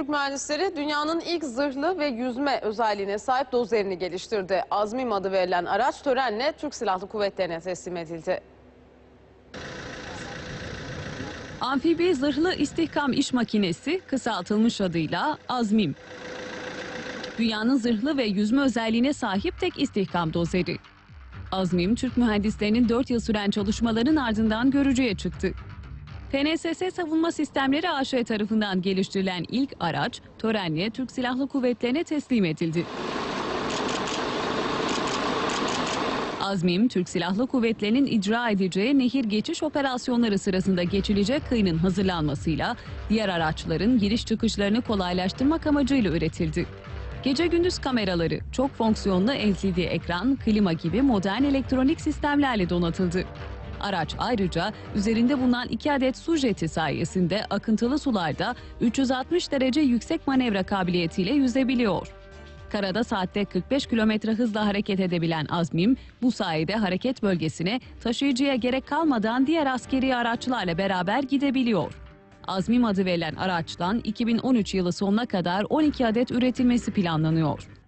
Türk mühendisleri dünyanın ilk zırhlı ve yüzme özelliğine sahip dozerini geliştirdi. Azmim adı verilen araç törenle Türk Silahlı Kuvvetleri'ne teslim edildi. Amfibi zırhlı istihkam iş makinesi kısaltılmış adıyla Azmim. Dünyanın zırhlı ve yüzme özelliğine sahip tek istihkam dozeri. Azmim, Türk mühendislerinin 4 yıl süren çalışmaların ardından görücüye çıktı. PNSS Savunma Sistemleri AŞ tarafından geliştirilen ilk araç törenle Türk Silahlı Kuvvetleri'ne teslim edildi. Azmim, Türk Silahlı Kuvvetleri'nin icra edeceği nehir geçiş operasyonları sırasında geçilecek kıyının hazırlanmasıyla diğer araçların giriş çıkışlarını kolaylaştırmak amacıyla üretildi. Gece gündüz kameraları, çok fonksiyonlu LCD ekran, klima gibi modern elektronik sistemlerle donatıldı. Araç ayrıca üzerinde bulunan iki adet su jeti sayesinde akıntılı sularda 360 derece yüksek manevra kabiliyetiyle yüzebiliyor. Karada saatte 45 kilometre hızla hareket edebilen Azmim, bu sayede hareket bölgesine taşıyıcıya gerek kalmadan diğer askeri araçlarla beraber gidebiliyor. Azmim adı verilen araçtan 2013 yılı sonuna kadar 12 adet üretilmesi planlanıyor.